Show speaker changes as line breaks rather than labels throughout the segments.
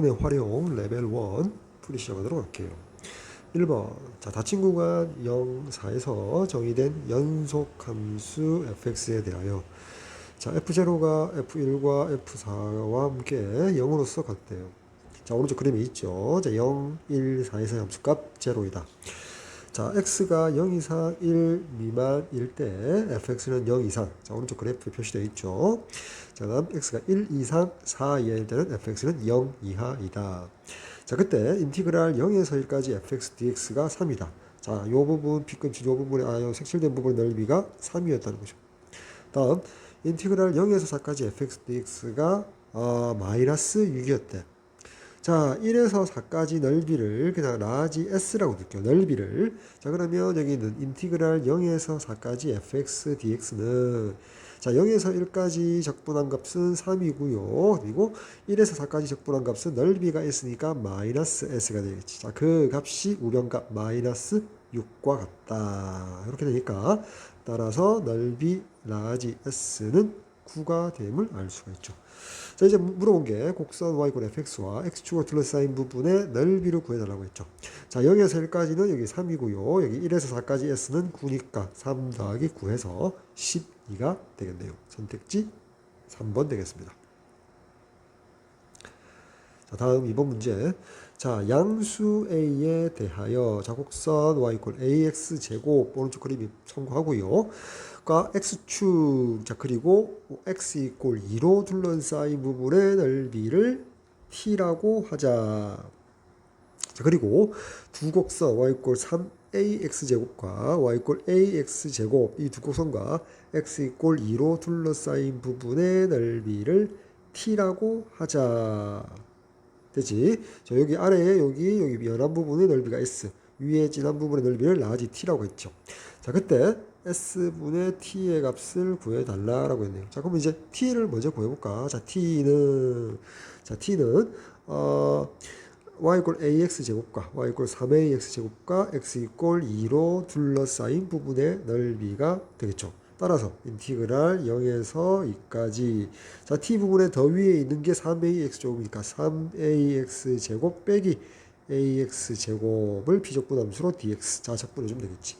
분의 활용 레벨 1 풀이 시작하도록 할게요. 1번 자 닫힌 구간 0, 4에서 정의된 연속함수 fx에 대하여 자 f0가 f1과 f4와 함께 0으로서 같대요. 자 오른쪽 그림에 있죠. 자 0, 1, 4에서 함수값 제로이다. 자 x가 0 이상 1 미만일 때 fx는 0 이상 자 오른쪽 그래프에 표시되어 있죠. 자 다음 x가 1 이상 4 이하일 때는 fx는 0 이하이다. 자 그때 인티그랄 0에서 1까지 fx dx가 3이다. 자 요 부분 빗금치 요 부분에 아요 색칠된 부분 넓이가 3이었다는 거죠. 다음 인티그랄 0에서 4까지 fx dx가 어, 마이너스 6이었대. 자, 1에서 4까지 넓이를 그냥 라지 s라고 둘게요. 넓이를. 자, 그러면 여기 있는 인티그랄 0에서 4까지 fx dx는 자, 0에서 1까지 적분한 값은 3이고요. 그리고 1에서 4까지 적분한 값은 넓이가 s니까 마이너스 s가 되겠지. 자, 그 값이 우변값 마이너스 6과 같다. 이렇게 되니까 따라서 넓이 라지 s는 9가 됨을 알 수가 있죠. 자 이제 물어본 게 곡선 y골 fx와 x축으로 둘러싸인 부분의 넓이를 구해달라고 했죠. 자 0에서 1까지는 여기 3이고요. 여기 1에서 4까지 s는 9니까 3 더하기 9해서 12가 되겠네요. 선택지 3번 되겠습니다. 자 다음 2번 문제. 자 양수 a에 대하여 자 곡선 y 이퀄 ax 제곱 오른쪽 그림이 참고하고요. 과 x축 자 그리고 x 이꼴 2로 둘러싸인 부분의 넓이를 t라고 하자. 자 그리고 두 곡선 y 이꼴 3ax 제곱과 y 이꼴 ax 제곱 이 두 곡선과 x 이꼴 2로 둘러싸인 부분의 넓이를 t라고 하자. 되지? 자 여기 아래에 여기 여기 연한 부분의 넓이가 s 위에 진한 부분의 넓이를 라지 t라고 했죠. 자 그때 s분의 t의 값을 구해달라라고 했네요. 자, 그럼 이제 t를 먼저 구해볼까? 자, t는, 자, t는, 어, y 이꼴 ax 제곱과 y 이꼴 3ax 제곱과 x 이꼴 2로 둘러싸인 부분의 넓이가 되겠죠. 따라서 인티그랄 0에서 2까지 자 t 부분의 더 위에 있는 게 3ax 제곱이니까 3ax 제곱 빼기 ax 제곱을 비적분함수로 dx 자 적분해 주면 되겠지.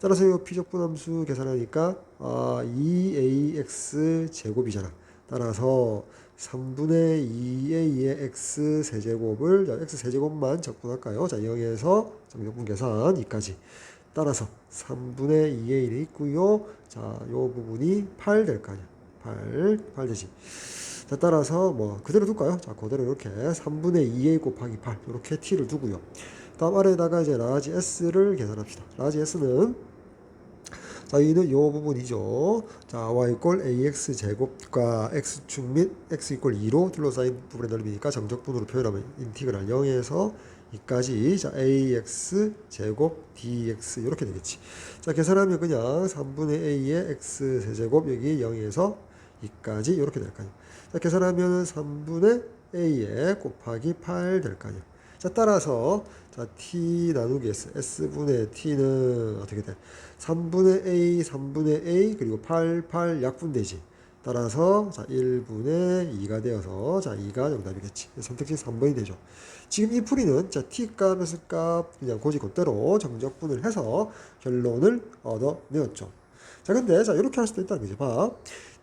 따라서 이 피적분함수 계산하니까 아, 2ax 제곱이잖아. 따라서 3분의 2a의 x 세제곱을 자, x 세제곱만 적분할까요? 자 0에서 정적분 계산 2까지. 따라서 3분의 2a에 있고요. 자, 요 부분이 8 될 거 아니야. 8, 8 되지. 자, 따라서 뭐 그대로 둘까요? 자, 그대로 이렇게 3분의 2a 곱하기 8 이렇게 t를 두고요. 다음 아래에다가 이제 라지 s를 계산합시다. 라지 s는 자, 여기는 요 부분이죠. 자, y 이꼴 ax 제곱과 x축 및 x 이꼴 2로 둘러싸인 부분의 넓이니까 정적분으로 표현하면 인티그랄 0에서 2까지 자, ax 제곱 dx 이렇게 되겠지. 자, 계산하면 그냥 3분의 a의 x 세제곱 여기 0에서 2까지 이렇게 될거 아니에요. 자, 계산하면 3분의 a에 곱하기 8 될 거 아니에요. 자, 따라서 자, t 나누기 s, s분의 t는 어떻게 돼? 3분의 a, 3분의 a, 그리고 8, 8 약분되지. 따라서 자, 1분의 2가 되어서 자, 2가 정답이겠지. 선택지 3번이 되죠. 지금 이 풀이는 자, t 값, 그냥 고지 그대로 정적분을 해서 결론을 얻어내었죠. 자, 근데 자, 이렇게 할 수도 있다는 거죠. 봐.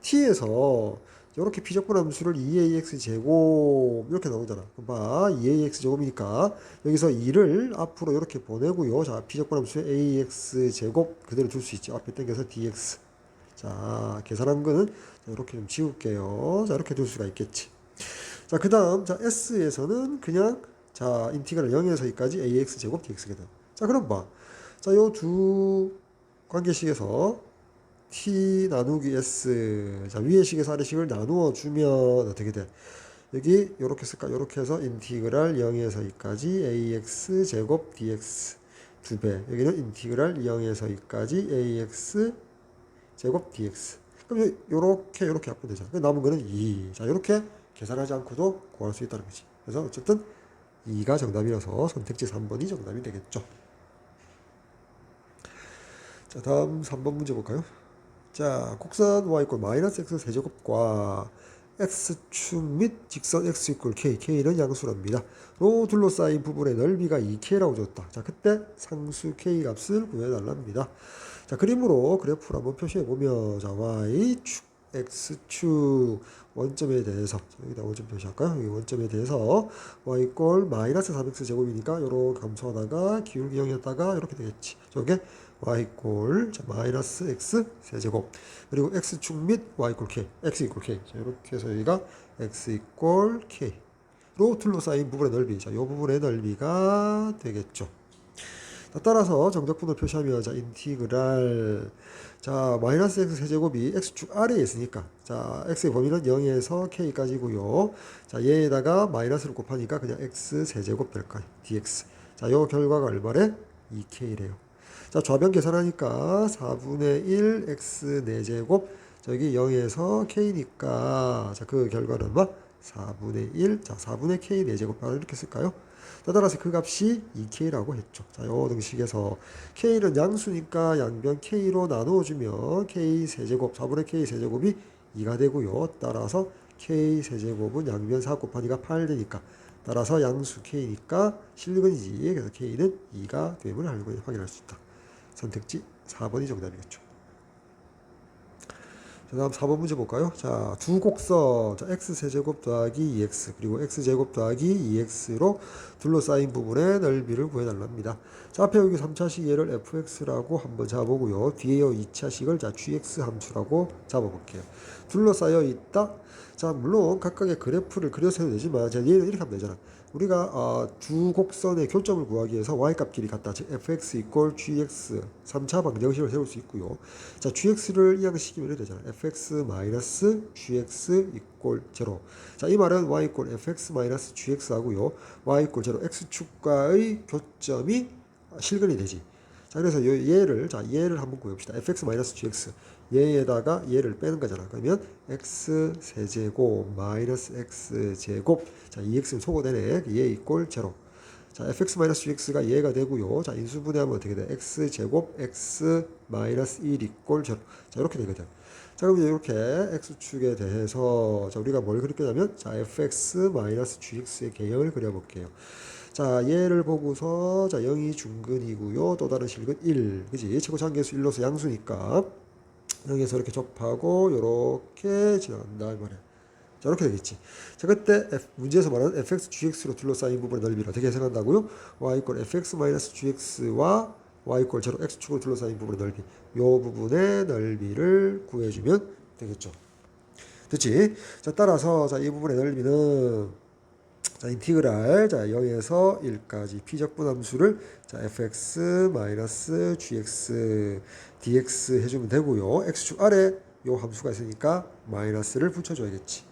t에서 이렇게 비적분 함수를 2ax 제곱 이렇게 나오잖아. 봐. 2ax 제곱이니까 여기서 2를 앞으로 이렇게 보내고요. 자, 비적분 함수에 ax 제곱 그대로 둘수 있죠. 앞에 당겨서 dx. 자, 계산한 거는 자, 이렇게 좀 지울게요. 자, 이렇게 둘 수가 있겠지. 자, 그 다음, 자, s에서는 그냥, 자, 인티그랄 0에서 2까지 ax 제곱 dx가 돼. 자, 그럼 봐. 자, 요 두 관계식에서 t 나누기 s 자 위의 식에서 아래 식을 나누어 주면 어떻게 돼? 여기 요렇게 쓸까? 요렇게 해서 인티그랄 0에서 2까지 ax 제곱 dx 두 배. 여기는 인티그랄 0에서 2까지 ax 제곱 dx. 그럼 요렇게 요렇게 약분 되잖아. 남은 거는 2. 자, 요렇게 계산하지 않고도 구할 수 있다는 거지. 그래서 어쨌든 2가 정답이라서 선택지 3번이 정답이 되겠죠. 자, 다음 3번 문제 볼까요? 자, 곡선 y 이꼴 마이너스 x 세제곱과 x축 및 직선 x 이퀄 k, k는 양수랍니다. 로 둘러싸인 부분의 넓이가 2k라고 줬다. 자, 그때 상수 k 값을 구해달랍니다. 자, 그림으로 그래프를 한번 표시해 보면 자, y축, x축 원점에 대해서 여기다 원점 표시할까요? 여기 원점에 대해서 y 이꼴 마이너스 3x 제곱이니까 요렇게 감소하다가 기울기 0이었다가 이렇게 되겠지. 저게 y 자, 마이너스 x 세제곱 그리고 x축 및 y 이꼴 k, x 이꼴 k 자, 이렇게 해서 여기가 x 이꼴 k 로 둘러싸인 부분의 넓이 자, 요 부분의 넓이가 되겠죠. 자, 따라서 정적분을 표시하면 자 인티그랄 자 마이너스 x 세제곱이 x축 아래에 있으니까 자 x의 범위는 0에서 k까지고요. 자 얘에다가 마이너스를 곱하니까 그냥 x 세제곱 될 거예요. dx 자요 결과가 얼마래? 2k래요. 자 좌변 계산하니까 4분의 1 x 4제곱 저기 0에서 k니까 자 그 결과는 얼마? 4분의 1, 자 4분의 k 4제곱 바로 이렇게 쓸까요? 자, 따라서 그 값이 2k라고 했죠. 자, 요 등식에서 k는 양수니까 양변 k로 나누어주면 k 세제곱, 4분의 k 세제곱이 2가 되고요. 따라서 k 세제곱은 양변 4 곱하니까 8 되니까 따라서 양수 k니까 실근이지. 그래서 k는 2가 됨을 알고 확인할 수 있다. 선택지 4번이 정답이겠죠. 자, 다음 4번 문제 볼까요? 자, 두 곡선, 자, x세제곱 더하기 2x, 그리고 x제곱 더하기 2x로 둘러싸인 부분의 넓이를 구해달랍니다. 자, 앞에 여기 3차식 얘를 fx라고 한번 잡아보고요. 뒤에요 2차식을 자, gx 함수라고 잡아볼게요. 둘러싸여 있다? 자, 물론 각각의 그래프를 그려서 해도 되지만, 자, 얘는 이렇게 하면 되잖아. 우리가 어, 두 곡선의 교점을 구하기 위해서 y값끼리 같다. 즉 fx 이꼴 gx 3차 방정식을 세울 수 있고요. 자 gx를 이항시키면 이렇게 되잖아. fx 마이너스 gx 이꼴 제로. 자 이 말은 y 이꼴 fx 마이너스 gx 하고요. y 이꼴 제로 x축과의 교점이 실근이 되지. 자 그래서 요 얘를 자 얘를 한번 구해 봅시다. fx 마이너스 gx 얘에다가 얘를 빼는 거잖아. 그러면 x 세제곱 마이너스 x 제곱 자 2x는 소거되네. 얘 이꼴 제로. 자 fx 마이너스 gx가 얘가 되고요. 자 인수분해하면 어떻게 돼? x 제곱 x 마이너스 1 이꼴 제로. 자 이렇게 되거든. 자 그럼 이렇게 x축에 대해서 자 우리가 뭘 그릴 거냐면 자 fx 마이너스 gx의 개형을 그려 볼게요. 자 얘를 보고서 자 0이 중근이고요. 또 다른 실근 1. 그지? 최고차항계수 1로서 양수니까 여기서 이렇게 접하고 이렇게 지나간다 이 말이야. 자 이렇게 되겠지. 자 그때 F, 문제에서 말하는 fx gx로 둘러싸인 부분의 넓이를 어떻게 계산한다고요? y 이퀄 fx 마이너스 gx와 y 이퀄 제로 x축으로 둘러싸인 부분의 넓이 요 부분의 넓이를 구해주면 되겠죠. 됐지? 자 따라서 자 이 부분의 넓이는 자, 인티그랄 자 0에서 1까지 피적분 함수를 자 fx gx dx 해 주면 되고요. x축 아래 요 함수가 있으니까 마이너스를 붙여 줘야겠지.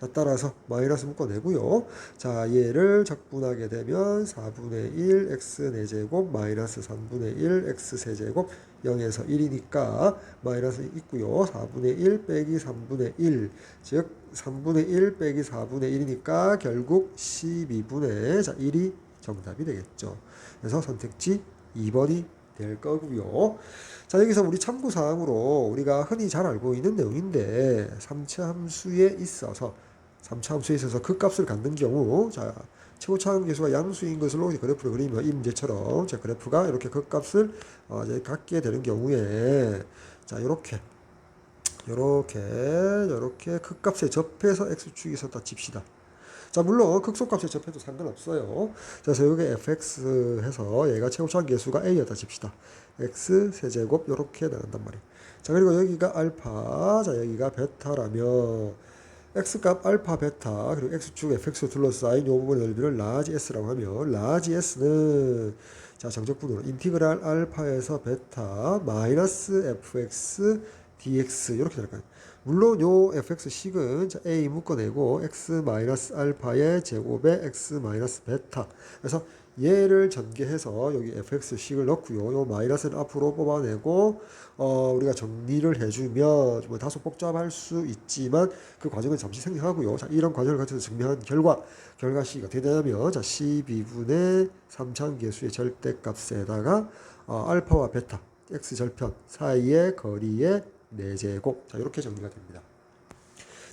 자, 따라서 마이너스 묶어내고요. 자, 얘를 적분하게 되면 4분의 1 x 4제곱 마이너스 3분의 1 x 세제곱 0에서 1이니까 마이너스 있고요. 4분의 1 빼기 3분의 1, 즉 3분의 1 빼기 4분의 1이니까 결국 12분의 자 1이 정답이 되겠죠. 그래서 선택지 2번이 될 거고요. 자 여기서 우리 참고 사항으로 우리가 흔히 잘 알고 있는 내용인데 3차 함수에 있어서 3차 함수에 있어서 그 값을 갖는 경우 자 최고차항 계수가 양수인 것으로 그래프를 그리면 이 문제처럼 자 그래프가 이렇게 그 값을 어, 이제 갖게 되는 경우에 자 이렇게 요렇게 요렇게 극값에 접해서 x축이 있었다 칩시다. 자 물론 극소값에 접해도 상관없어요. 그래서 여기 fx 해서 얘가 최고차항 계수가 a였다 칩시다. x 세제곱 요렇게 나간단 말이에요. 자 그리고 여기가 알파 자 여기가 베타라면 x값 알파 베타 그리고 x축 fx로 둘러싸인 요 부분의 넓이를 라지 s라고 하면 라지 s는 자 정적분으로 인티그랄 알파에서 베타 마이너스 fx dx 이렇게 될 거예요. 물론 요 fx식은 자, a 묶어내고 x 마이너스 알파의 제곱에 x 마이너스 베타 그래서 얘를 전개해서 여기 fx식을 넣고요. 요 마이너스를 앞으로 뽑아내고 어, 우리가 정리를 해주면 뭐 다소 복잡할 수 있지만 그 과정은 잠시 생략하고요. 자, 이런 과정을 거쳐서 증명한 결과 결과식이 어떻게 되냐면 자, 12분의 3차계수의 절대값에다가 어, 알파와 베타 x 절편 사이의 거리의 4제곱 자 이렇게 정리가 됩니다.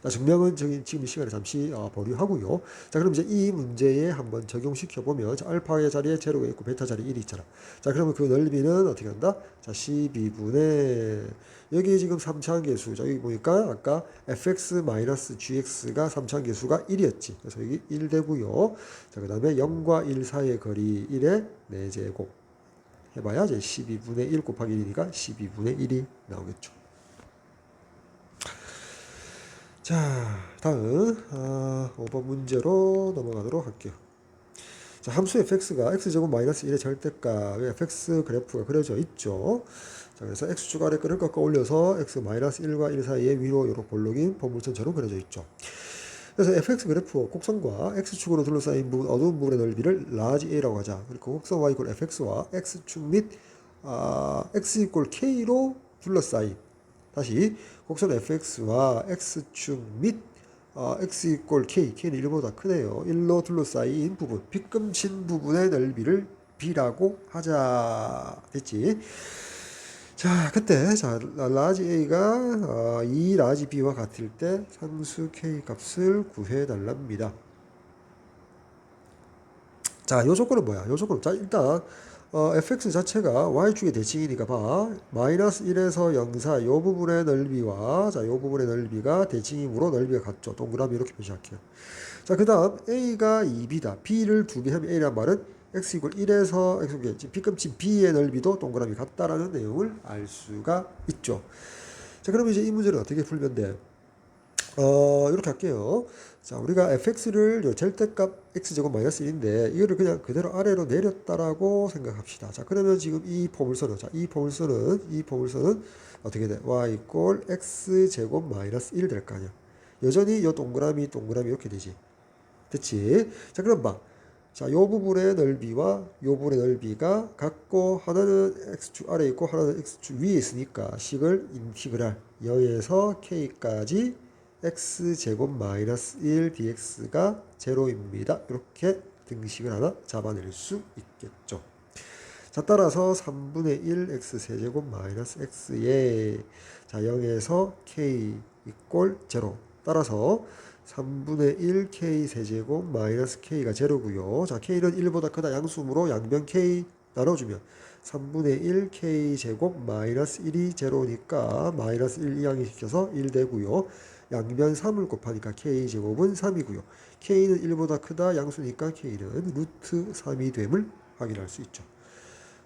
자, 증명은 지금 이 시간에 잠시 어, 보류하고요. 자, 그럼 이제 이 문제에 한번 적용시켜 보면 자, 알파의 자리에 제로가 있고 베타 자리에 1이 있잖아. 자, 그러면 그 넓이는 어떻게 한다? 자, 12분의 여기 지금 3차항 계수. 자, 여기 보니까 아까 fx-gx가 3차항 계수가 1이었지. 그래서 여기 1 되고요. 자, 그다음에 0과 1 사이의 거리 1의 4제곱. 해봐야 이제 12분의 1 곱하기 1이니까 12분의 1이 나오겠죠. 자, 다음 아, 5번 문제로 넘어가도록 할게요. 자, 함수 fx가 x제곱 마이너스 1의 절대값 fx 그래프가 그려져 있죠. 자, 그래서 x축 아래 끈을 꺾어 올려서 x 마이너스 1과 1 사이에 위로 요렇게 볼록인 포물선처럼 그려져 있죠. 그래서 fx 그래프 곡선과 x축으로 둘러싸인 부분 어두운 부분의 넓이를 라지 a라고 하자. 그리고 그 곡선 y 이퀄 fx와 x축 및 아, x 이퀄 k로 둘러싸인 다시 곡선 fx와 x축 및 아, x 이퀄 k, k는 1보다 크네요. 1로 둘러싸인 부분, 빗금친 부분의 넓이를 b라고 하자. 됐지? 자, 그때 자 라지 a가 어, 이 라지 b와 같을 때 상수 k 값을 구해 달랍니다. 자, 요 조건은 뭐야? 요 조건은 자 일단 어, fx 자체가 y축의 대칭이니까 봐. 마이너스 1에서 0 사, 요 부분의 넓이와, 자, 요 부분의 넓이가 대칭이므로 넓이가 같죠. 동그라미 이렇게 표시할게요. 자, 그 다음, a가 2b다. b를 2배 하면 a란 말은 x 이퀄 1에서 x b금친 b의 넓이도 동그라미 같다라는 내용을 알 수가 있죠. 자, 그러면 이제 이 문제를 어떻게 풀면 돼? 어, 이렇게 할게요. 자, 우리가 fx를 요 절대값 x제곱 마이너스 1인데 이거를 그냥 그대로 아래로 내렸다라고 생각합시다. 자, 그러면 지금 이 포물선은 자, 이 포물선은 이 포물선은 어떻게 돼? y 이꼴 x제곱 마이너스 1 될 거 아니야. 여전히 요 동그라미 동그라미 이렇게 되지. 됐지? 자, 그럼 봐. 자, 요 부분의 넓이와 요 부분의 넓이가 같고 하나는 x축 아래 있고 하나는 x축 위에 있으니까 식을 인티그랄 0에서 k까지 x제곱 마이너스 1 dx가 제로입니다. 이렇게 등식을 하나 잡아낼 수 있겠죠. 자, 따라서 3분의 1 x 세제곱 마이너스 x에 자 0에서 k 이꼴 제로 따라서 3분의 1 k 세제곱 마이너스 k가 제로고요. 자, k는 1보다 크다 양수므로 양변 k 나눠주면 3분의 1 k 제곱 마이너스 1이 제로니까 마이너스 1 이항이 시켜서 1 되고요. 양변 3을 곱하니까 k제곱은 3이고요. k는 1보다 크다 양수니까 k는 루트 3이 됨을 확인할 수 있죠.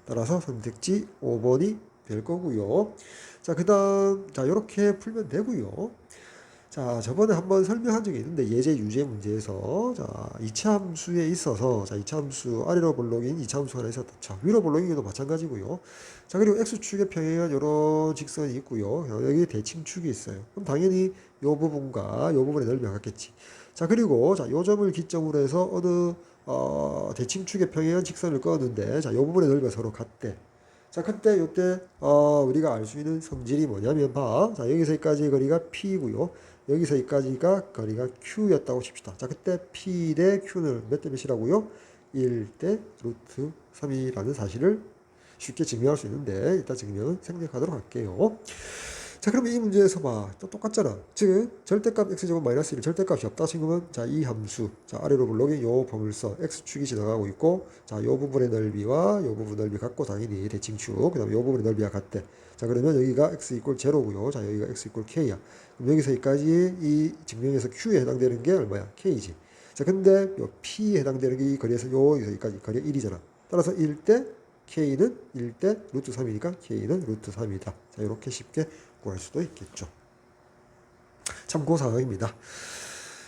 따라서 선택지 5번이 될 거고요. 자, 그 다음, 자, 요렇게 풀면 되고요. 자, 저번에 한번 설명한 적이 있는데, 예제 유제 문제에서, 자, 이차 함수에 있어서, 자, 이차 함수, 아래로 볼록인 이차 함수가 하나 있었다. 자, 위로 볼록인 경우도 마찬가지고요. 자, 그리고 x축의 평행한 요런 직선이 있고요. 여기 대칭축이 있어요. 그럼 당연히 요 부분과 요 부분의 넓이가 같겠지. 자, 그리고, 자, 요 점을 기점으로 해서 어느, 어, 대칭축의 평행한 직선을 꺼는데, 자, 요 부분의 넓이가 서로 같대. 자, 그때, 요때, 어, 우리가 알 수 있는 성질이 뭐냐면, 봐. 자, 여기서 여기까지의 거리가 P이고요. 여기서 여기까지가 거리가 Q였다고 칩시다. 자, 그때 P 대 Q는 몇 대 몇이라고요? 1 대 루트 3이라는 사실을 쉽게 증명할 수 있는데, 일단 증명은 생략하도록 할게요. 자, 그러면 이 문제에서 봐. 또 똑같잖아. 즉, 절대값 x제곱 마이너스 1 절대값이 없다 친구면 자, 이 함수. 자, 아래로 블록인 요 범위선 x축이 지나가고 있고, 자, 요 부분의 넓이와 요 부분 넓이 같고, 당연히 대칭축. 그 다음에 요 부분의 넓이가 같대. 자, 그러면 여기가 x 이꼴 제로고요. 자, 여기가 x 이꼴 k야. 여기서 여기까지 이 증명에서 q에 해당되는 게 얼마야? k지. 자, 근데 요 p에 해당되는 게 이 거리에서 요, 여기까지 거리가 1이잖아. 따라서 1 대 k는 1 대 루트 3이니까 k는 루트 3이다. 자, 이렇게 쉽게 구할 수도 있겠죠. 참고 사항입니다.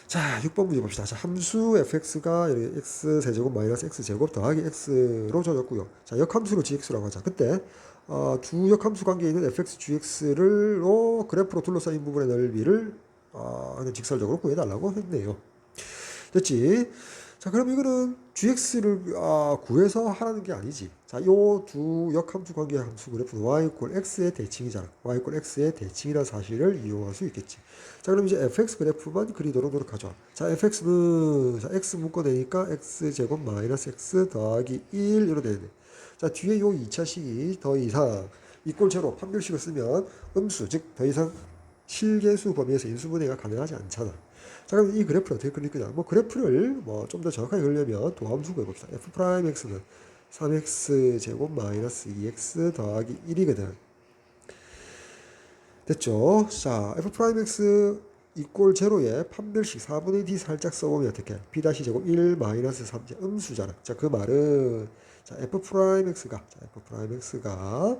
자, 6번 문제 봅시다. 자, 함수 fx가 x 세제곱 마이너스 x 제곱 더하기 x로 줘졌고요. 자, 역함수로 gx라고 하자. 그때 어, 두 역함수 관계에 있는 fx gx를로 그래프로 둘러싸인 부분의 넓이를 어, 직설적으로 구해달라고 했네요. 됐지? 자, 그럼 이거는 gx를 아, 구해서 하라는 게 아니지. 자, 요두 역함수 관계 함수 그래프는 y 이퀄 x의 대칭이잖아. y 이퀄 x의 대칭이라는 사실을 이용할 수 있겠지. 자, 그럼 이제 fx 그래프만 그리도록 노력하죠. 자, fx는 자, x 묶어내니까 x 제곱 마이너스 x 더하기 1 이로 되는데. 자, 뒤에 요 2차 식이 더 이상 이꼴 제로 판별식을 쓰면 음수 즉 더 이상 실계수 범위에서 인수분해가 가능하지 않잖아. 자 그럼 이 그래프를 어떻게 그릴 거냐? 뭐 그래프를 뭐 좀 더 정확하게 그리려면 도함수 구해봅시다. f 프라임 x는 3x 제곱 마이너스 2x 더하기 1이거든. 됐죠? 자 f 프라임 x 이꼴 제로에 판별식 4분의 d 살짝 써보면 어떻게? b 다시 제곱 1 마이너스 3 음수잖아. 자 그 말은 자 f 프라임 x가 자 f 프라임 x가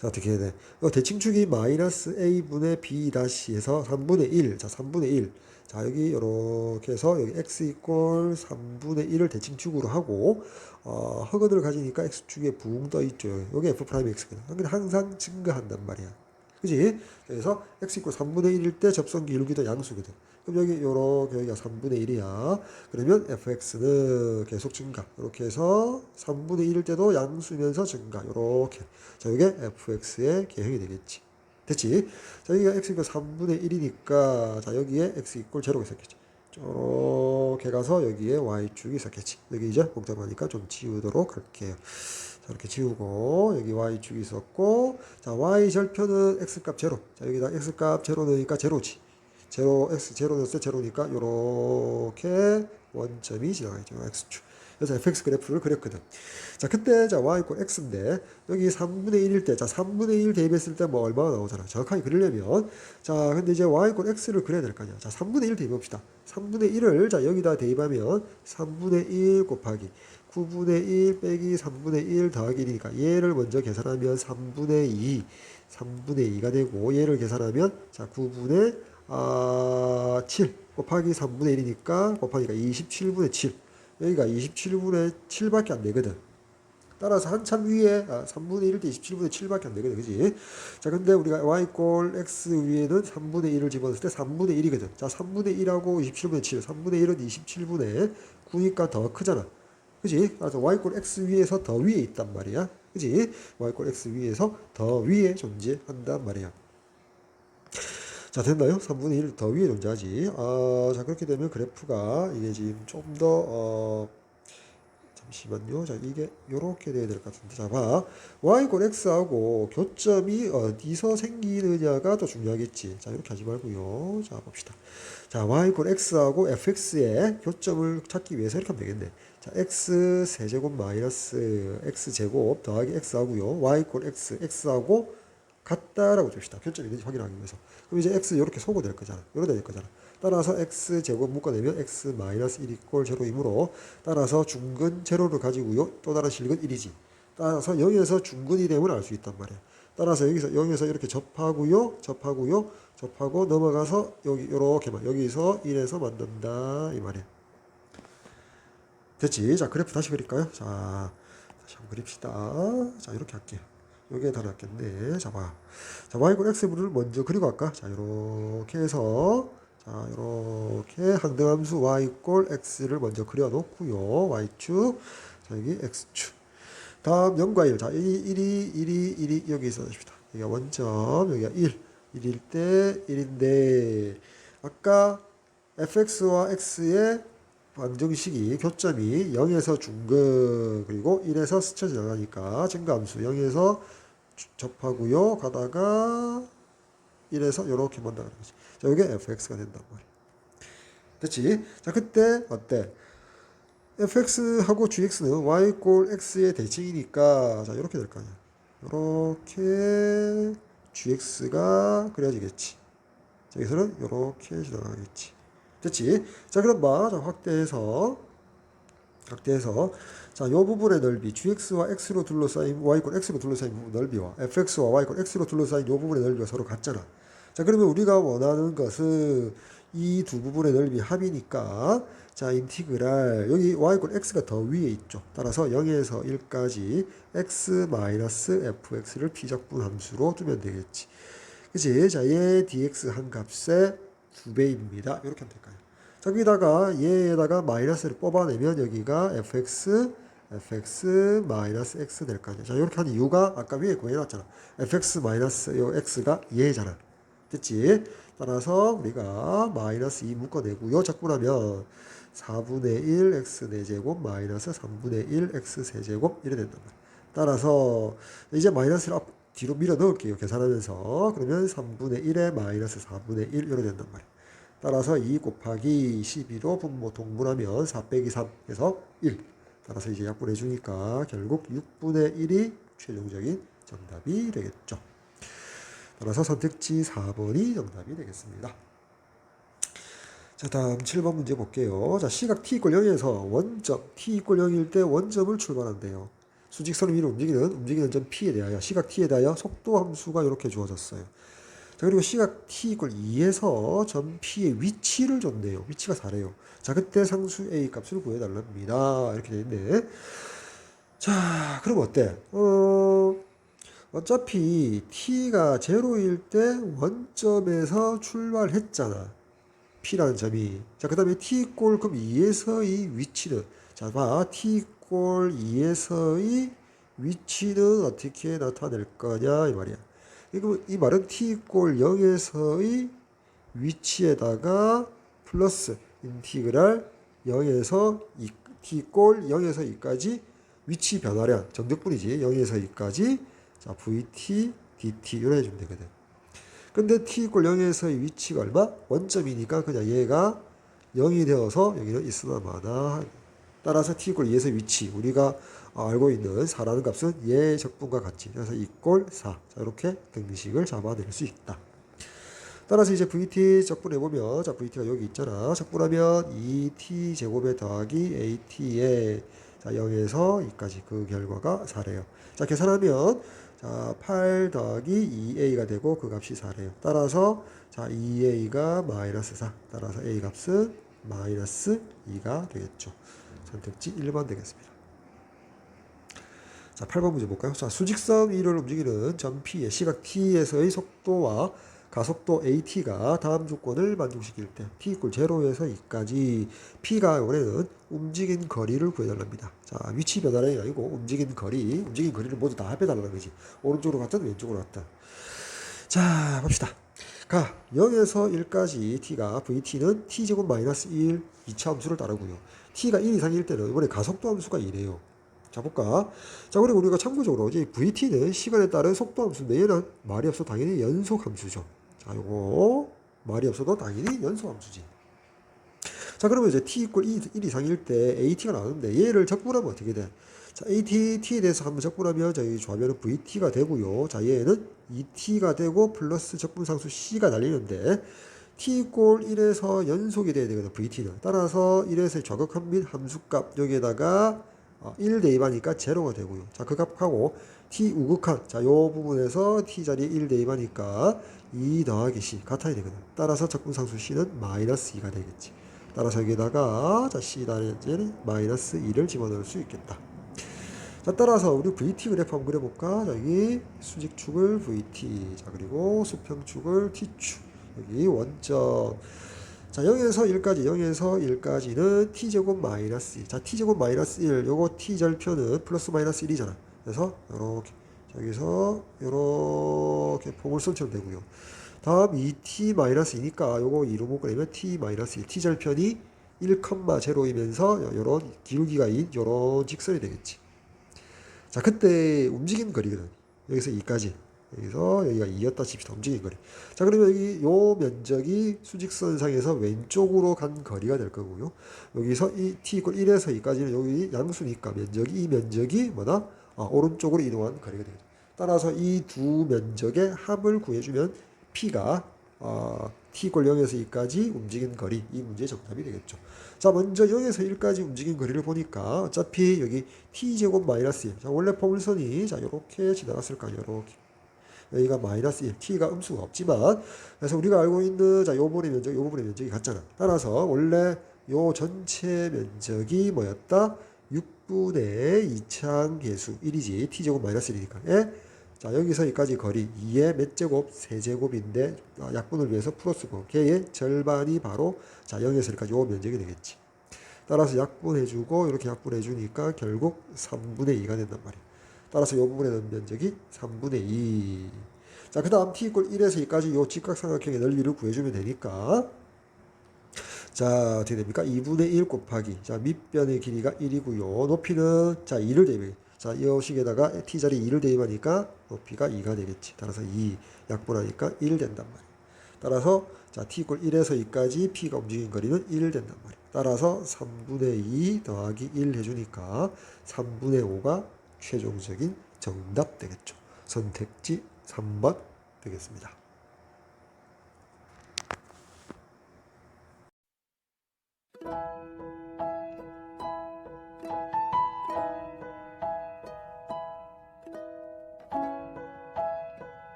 자, 어떻게 해야 돼? 어, 대칭축이 마이너스 a분의 b 다시에서 3분의 1. 자, 3분의 1. 자, 여기 이렇게 해서 여기 x 이꼴 3분의 1을 대칭축으로 하고 어, 허근을 가지니까 x축에 붕 떠 있죠. 여기 f 프라임. 근데 항상 증가한단 말이야. 그지? 그래서 x 이꼴 3분의 1일 때 접선 기울기도 양수거든. 그럼 여기 요렇게 여기가 3분의 1이야. 그러면 fx는 계속 증가. 이렇게 해서 3분의 1일 때도 양수면서 증가. 요렇게. 자, 이게 fx의 계형이 되겠지. 됐지? 자, 여기가 x 이꼴 3분의 1이니까 자, 여기에 x 이꼴 제로가 있었겠지. 저렇게 가서 여기에 y축이 있었겠지. 여기 이제 복잡하니까 좀 지우도록 할게요. 자, 이렇게 지우고, 여기 y축이 있었고, 자, y 절편은 x값 제로. 자, 여기다 x값 제로 넣으니까 제로지. 제로, x 제로 넣었을 때 제로니까, 요렇게 원점이 지나가죠. x축. 그래서 fx 그래프를 그렸거든. 자, 그때, 자, y 이꼴 x인데, 여기 3분의 1일 때, 자, 3분의 1 대입했을 때 뭐 얼마가 나오잖아. 정확하게 그리려면, 자, 근데 이제 y 이꼴 x를 그려야 될 거 아니야. 자, 3분의 1 대입합시다. 3분의 1을, 자, 여기다 대입하면, 3분의 1 곱하기, 9분의 1 빼기 3분의 1 더하기 1이니까 얘를 먼저 계산하면 3분의 2 3분의 2가 되고 얘를 계산하면 자 9분의 아, 7 곱하기 3분의 1이니까 곱하니까 27분의 7 여기가 27분의 7밖에 안 되거든 따라서 한참 위에 아, 3분의 1일 때 27분의 7밖에 안 되거든 그지 자 근데 우리가 y 꼴 x 위에는 3분의 1을 집어넣을 때 3분의 1이거든 자 3분의 1하고 27분의 7 3분의 1은 27분의 9니까 더 크잖아 그지? 그래서 y꼴 x 위에서 더 위에 있단 말이야. 그지? y꼴 x 위에서 더 위에 존재한단 말이야. 자, 됐나요? 3분의 1 더 위에 존재하지. 아, 자, 그렇게 되면 그래프가 이게 지금 좀 더, 어, 잠시만요. 자, 이게 요렇게 돼야 될 것 같은데. 자, 봐. y꼴 x하고 교점이 어디서 생기느냐가 더 중요하겠지. 자, 이렇게 하지 말고요. 자, 봅시다. 자, y꼴 x하고 fx의 교점을 찾기 위해서 이렇게 하면 되겠네. 자, x 세제곱 마이너스 x 제곱 더하기 x 하고요. y 이꼴 x, x하고 같다라고 줍시다. 교점이 있는지 확인하기 위해서. 그럼 이제 x 이렇게 소거 될 거잖아. 이렇게 될 거잖아. 따라서 x 제곱 묶어내면 x 마이너스 1 이꼴 제로이므로 따라서 중근 제로를 가지고요. 또 다른 실근 1이지. 따라서 여기에서 중근이 됨을 알 수 있단 말이야. 따라서 여기서 여기서 이렇게 접하고요. 접하고요. 접하고 넘어가서 여기 요렇게만 여기서 1에서 만든다 이 말이야. 됐지? 자, 그래프 다시 그릴까요? 자, 다시 한번 그립시다. 자, 이렇게 할게요. 더 낫겠네. 자, 봐. 자, y꼴 x분을 먼저 그리고 할까? 자, 요렇게 해서, 자, 요렇게 항등함수 y꼴 x를 먼저 그려놓고요. y축. 자, 여기 x축. 다음 0과 1. 자, 1이, 1이, 1이, 1이 여기 있어줍시다. 여기가 원점, 여기가 1. 1일 때 1인데, 아까 fx와 x의 방정식이 교점이 0에서 중근 그리고 1에서 스쳐 지나가니까 증가함수 0에서 접하고요. 가다가 1에서 이렇게 만나는 거지. 자 이게 fx가 된단 말이야 됐지? 자 그때 어때? fx하고 gx는 y 꼴 x의 대칭이니까 자 이렇게 될 거 아니야. 이렇게 gx가 그려지겠지. 자 여기서는 이렇게 지나가겠지 됐지? 자, 그럼 봐. 자, 확대해서. 확대해서. 자, 요 부분의 넓이. gx와 x로 둘러싸인, y꼴 x로 둘러싸인 넓이와 fx와 y꼴 x로 둘러싸인 요 부분의 넓이가 서로 같잖아. 자, 그러면 우리가 원하는 것은 이 두 부분의 넓이 합이니까 자, 인티그랄 여기 y꼴 x가 더 위에 있죠. 따라서 0에서 1까지 x-fx를 피적분 함수로 두면 되겠지. 그치? 자, 얘 dx 한 값에 2배입니다. 이렇게 하면 될까요? 자, 여기다가 얘에다가 마이너스를 뽑아내면 여기가 fx, fx 마이너스 x 될 거 아니야. 자, 이렇게 하는 이유가 아까 위에 구해놨잖아. fx 마이너스 요 x가 얘잖아. 됐지? 따라서 우리가 마이너스 2 묶어내고요. 적분하면 4분의 1 x 4제곱 마이너스 3분의 1 x 세제곱 이래 된단 말이야. 따라서 이제 마이너스를 앞, 뒤로 밀어 넣을게요. 계산하면서. 그러면 3분의 1에 마이너스 4분의 1 이렇게 된단 말이에요. 따라서 2 곱하기 12로 분모 동분하면 4 빼기 3에서 1. 따라서 이제 약분해 주니까 결국 6분의 1이 최종적인 정답이 되겠죠. 따라서 선택지 4번이 정답이 되겠습니다. 자, 다음 7번 문제 볼게요. 자, 시각 t 이퀄 0에서 원점 t 이퀄 0일 때 원점을 출발한대요. 수직선 위로 움직이는 움직이는 점 p에 대하여 시각 t에 대하여 속도 함수가 이렇게 주어졌어요. 자, 그리고 시각 t 이퀄 2에서 점 p의 위치를 줬네요. 위치가 4래요. 자, 그때 상수 a 값을 구해달랍니다. 이렇게 돼 있네. 자, 그럼 어때? 어, 어차피 t가 제로일 때 원점에서 출발했잖아. P라는 점이. 자, 그 다음에 T 골 그럼 2에서의 위치는. 자, 봐. T 골 2에서의 위치는 어떻게 나타낼 거냐, 이 말이야. 이거 이 말은 T 골 0에서의 위치에다가 플러스 인티그랄 0에서 2, T 골 0에서 2까지 위치 변화량 정적분이지. 0에서 2까지. 자, VT, DT 이래 해주면 되거든. 근데 t 이퀄 0에서의 위치가 얼마? 원점이니까 그냥 얘가 0이 되어서 여기는 있으나 마나 따라서 t 이퀄 2에서의 위치 우리가 알고 있는 4라는 값은 얘 적분과 같이 그래서 이꼴 4 자, 이렇게 등식을 잡아낼 수 있다. 따라서 이제 VT 적분해 보면 자 VT가 여기 있잖아. 적분하면 2T 제곱에 더하기 AT에 자 0에서 2까지 그 결과가 4래요. 자 계산하면 자, 8 더하기 2a가 되고 그 값이 4래요. 따라서 자, 2a가 마이너스 4. 따라서 a 값은 마이너스 2가 되겠죠. 선택지 1번 되겠습니다. 자, 8번 문제 볼까요? 자, 수직선 위를 움직이는 점 P의 시각 T에서의 속도와 가속도 AT가 다음 조건을 만족시킬 때 T 이퀄 0에서 2까지 P가 이번에는 움직인 거리를 구해달랍니다. 자, 위치 변화량이 아니고 움직인 거리, 움직인 거리를 모두 다 합해달라는 거지. 오른쪽으로 갔든 왼쪽으로 갔든. 자, 봅시다. 가 0에서 1까지 t가 vt는 t제곱 마이너스 1 2차 함수를 따르고요. T가 1 이상일 때는 이번에 가속도 함수가 2래요. 자 볼까? 자 그리고 우리가 참고적으로 이제 vt는 시간에 따른 속도 함수인데 얘는 말이 없어 당연히 연속 함수죠. 자 요거 말이 없어도 당연히 연속 함수지. 자 그러면 이제 t 이퀄 1 이상일 때 at가 나오는데 얘를 적분하면 어떻게 돼? 자 at t에 대해서 한번 적분하면 저희 조하면은 vt가 되고요. 자 얘는 2t가 되고 플러스 적분상수 c가 날리는데 t 이퀄 1에서 연속이 돼야 되거든 vt는. 따라서 1에서 좌극한 및 함수값 여기에다가 어, 1 대입하니까 제로가 되고요. 자, 그 값하고 t 우극한 자, 요 부분에서 t 자리에 1 대입하니까 2 더하기 c 같아야 되거든. 따라서 적분상수 c는 마이너스 2가 되겠지. 따라서 여기다가 자, c 다리에 마이너스 2를 집어넣을 수 있겠다. 자, 따라서 우리 VT 그래프 한번 그려볼까? 여기 수직축을 VT, 자, 그리고 수평축을 T축, 여기 원점. 자, 0에서 1까지, 0에서 1까지는 t제곱 마이너스 2. 자, t제곱 마이너스 1, 요거 t절표는 플러스 마이너스 1이잖아. 그래서, 요렇게, 저기서, 요렇게 포물선처럼 되고요. 다음 2t 마이너스 2니까 요거 2로 묶으려면 t 마이너스 1, t절편이 1,0이면서 요런 기울기가 인 요런 직선이 되겠지. 자, 그때 움직인 거리거든. 여기서 2까지. 여기서 여기가 2였다 칩시다. 움직인 거리. 자, 그러면 여기 요 면적이 수직선상에서 왼쪽으로 간 거리가 될 거고요. 여기서 이 t 이퀄 1에서 2까지는 여기 양수니까 면적이 이 면적이 뭐다? 아, 오른쪽으로 이동한 거리가 되겠죠. 따라서 이 두 면적의 합을 구해주면 p가 어, t 이퀄 0에서 2까지 움직인 거리 이 문제의 정답이 되겠죠. 자 먼저 0에서 1까지 움직인 거리를 보니까 어차피 여기 t제곱 마이너스 1 자, 원래 포물선이 자 요렇게 지나갔을 거 아니에요. 요렇게 여기가 마이너스 1 t가 음수가 없지만 그래서 우리가 알고 있는 자 요 부분의 면적 요 부분의 면적이 같잖아. 따라서 원래 요 전체 면적이 뭐였다? 6분의 2창 계수 1이지 t제곱 마이너스 1이니까 예? 자 여기서 여기까지 거리 2의 몇 제곱? 세제곱인데 아, 약분을 위해서 풀어쓰고 걔의 절반이 바로 자 0에서 1까지 요 면적이 되겠지. 따라서 약분해주고 이렇게 약분해주니까 결국 3분의 2가 된단 말이야. 따라서 요 부분에 넣은 면적이 3분의 2. 자, 그 다음 t 이퀄 1에서 2까지 요 직각삼각형의 넓이를 구해주면 되니까 자, 어떻게 됩니까? 2분의 1 곱하기 자, 밑변의 길이가 1이고요. 높이는 자, 2를 대비 자, 이 식에다가 t자리 2를 대입하니까 높이가 2가 되겠지. 따라서 2 약분하니까 1 된단 말이에요. 따라서 자, t 이퀄 1에서 2까지 p가 움직인 거리는 1 된단 말이에요. 따라서 3분의 2 더하기 1 해주니까 3분의 5가 최종적인 정답 되겠죠. 선택지 3번 되겠습니다.